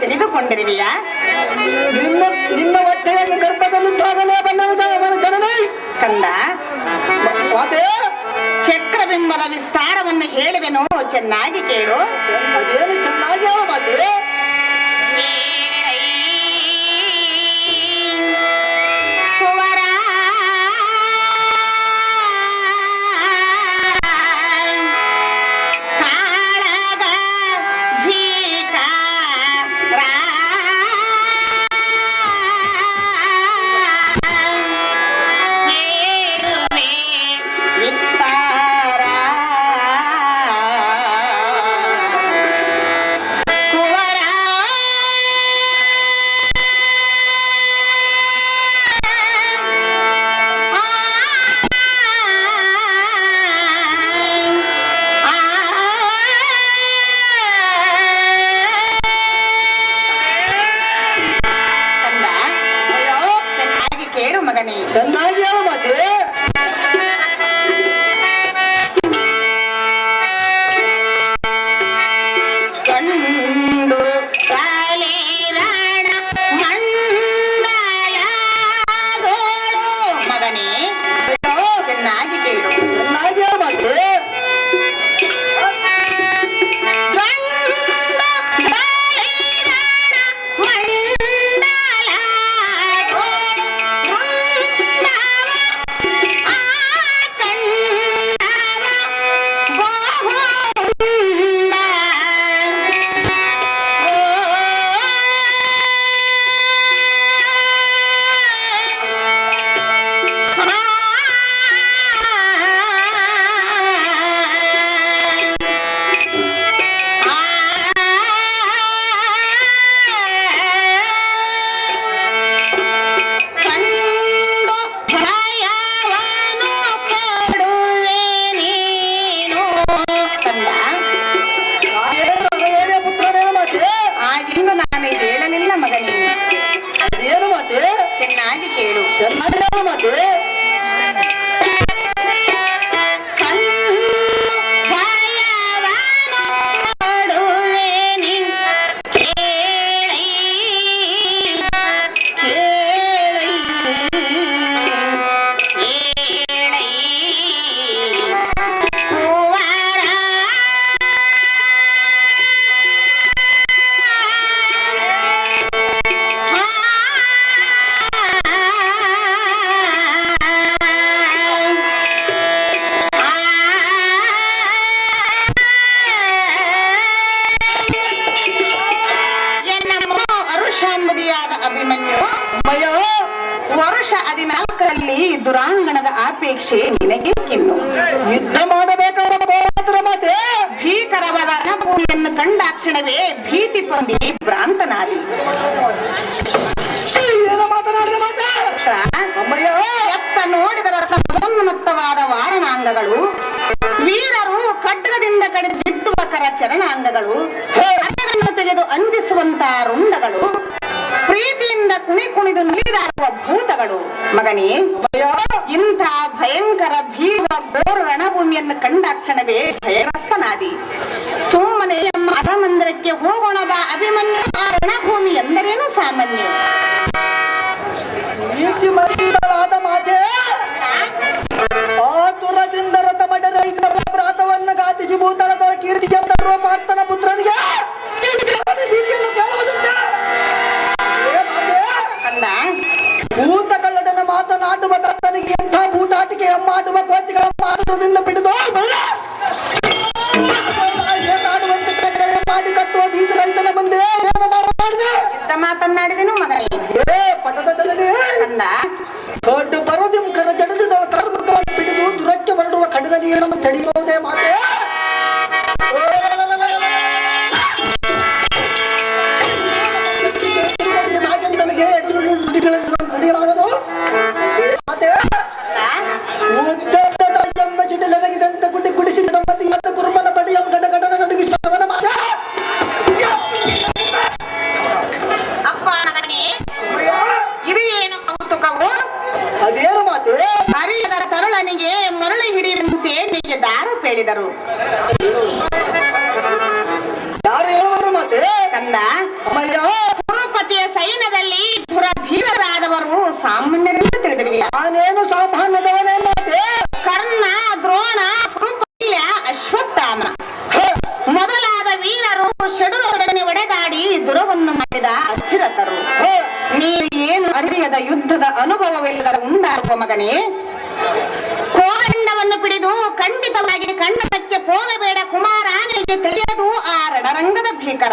ತಿಳಿದುಕೊಂಡಿರುವಿಯಾ? ನಿನ್ನ ನಿನ್ನ ಹೊಟ್ಟೆಯಲ್ಲಿ ಗರ್ಭದಲ್ಲಿದ್ದಾಗಲೇ ಬಲ್ಲನು ಜನನೇ. ಕಂದ ಮಾತೆ ಚಕ್ರಬಿಂಬದ ವಿಸ್ತಾರವನ್ನು ಹೇಳುವೆನು. ಚೆನ್ನಾಗಿ ಕೇಳು. ಅದೇನು ಚೆನ್ನಾಗಿ ಮಾತೆ ಚೆನ್ನಾಗಿ ಕೇಳು ಚೆನ್ನಾಗಿ ಕೇಳು ಚೆನ್ನಾಗಿ ಹೇಳು ಮಾತೆ ವರುಷ ಹದಿನಾಲ್ಕರಲ್ಲಿ ದುರಾಂಗಣದ ಆಪೇಕ್ಷೆ ನಿನಗೆ ಕಿನ್ನು ಯುದ್ಧ ಮಾಡಬೇಕಾದ ಮಾತೆ! ಭೀಕರವಾದ ರಣಭೂಮಿಯನ್ನು ಕಂಡಾಕ್ಷಣವೇ ಭೀತಿ ಹೊಂದಿ ಭ್ರಾಂತನಾದಿ. ಎತ್ತ ನೋಡಿದರ ಮದೋನ್ಮತ್ತವಾದ ವಾರಣಾಂಗಗಳು ವೀರರು ಖಡ್ಗದಿಂದ ಕಡಿದು ಬಿಟ್ಟುವ ಕರ ಚರಣಾಂಗಗಳು ತೆಗೆದು ಅಂಜಿಸುವಂತಹ ರುಂಡಗಳು ಪ್ರೀತಿಯಿಂದ ಕುಣಿ ಕುಣಿದು ನೀರಾಗುವ ಭೂತಗಳು. ಮಗನೇ ಇಂಥ ಭಯಂಕರ ಭೀಮ ಘೋರ ರಣಭೂಮಿಯನ್ನು ಕಂಡಾಕ್ಷಣವೇ ಭಯಗ್ರಸ್ತನಾದಿ ಸುಮ್ಮನೆ ಅರಮಂದಿರಕ್ಕೆ ಹೋಗೋಣ ಬಾ, ಅಭಿಮನ್ಯು. ಆ ರಣಭೂಮಿ ಎಂದರೇನು ಸಾಮಾನ್ಯ? ಮಾತೆ ಮಾತನ್ನಾಡಿದೆನು ಮಗನೇ ಏ ಪಟದ ಜನನೇ ಕಂದ ದೊಡ್ಡ ಬರದಿಂ ಕರ ಜಡಿಸಿದ ಕರ್ಮಗಳನ್ನು ಪಿಡಿದು ದುರಕ್ಕೆ ಹೊರಡುವ ಖಡ್ಗಲಿಯನ್ನು ತಡೆಯುವುದೇ ಮಾತೆ. ಸಾಮಾನ್ಯರಿಂದ ತಿಳಿದಿರಿ ನಾನೇನು ಸಾಮಾನ್ಯದವನೇ ಕರ್ಣ ದ್ರೋಣ ಕೃಪಲ್ಯ ಅಶ್ವತ್ಥಾಮ. ಮೊದಲಾದ ವೀರರು ಷಡುರೊಡನೆ ಒಡೆದಾಡಿ ದುರವನ್ನು ಮಾಡಿದ ಅಸ್ಥಿರತರು ನೀನು ಏನು ಅರಿಯದ ಯುದ್ಧದ ಅನುಭವವೆಲ್ಲದರ ಉಂಟಾಗುವ ಮಗನೇ? ಕೋದಂಡವನ್ನು ಪಿಡಿದು ಖಂಡಿತವಾಗಿ ಕಣ್ಣದಕ್ಕೆ ಹೋಗಬೇಡ ಕುಮಾರ ನಿನಗೆ ತಿಳಿಯದು ಆ ರಣರಂಗದ ಭೀಕರ.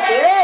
poder.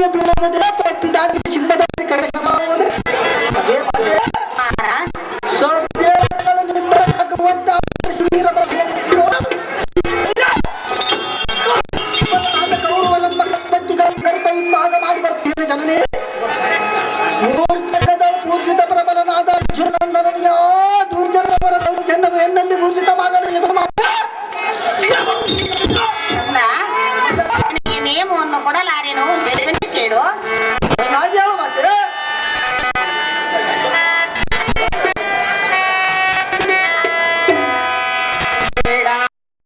ಪಟ್ಟಿಯ ಬಿಲ್ಲವದೆ ಪಟ್ಟಿದಾಗಿ ಸಿಂಹದ ಕರೆಕಾವುದೆ ಸೋದ್ಯಗಳಿಂದ ಭಗವಂತ ಸಿಂಹಿರಬೇಕು ಕೌರವ ನಮ್ಮ ಕಪ್ಪತ್ತಿಗಳ ಗರ್ಭ ಇಮ್ಮಾಗ ಮಾಡಿ ಬರ್ತೀರಿ ಜನನೇ. ಮೂರ್ಖದ ಪೂಜಿತ ಪ್ರಬಲನಾದ ಅರ್ಜುನನ್ನ ದುರ್ಜನವರ ದೌರ್ಜನ್ಯವೆನ್ನಲ್ಲಿ ಪೂಜಿತ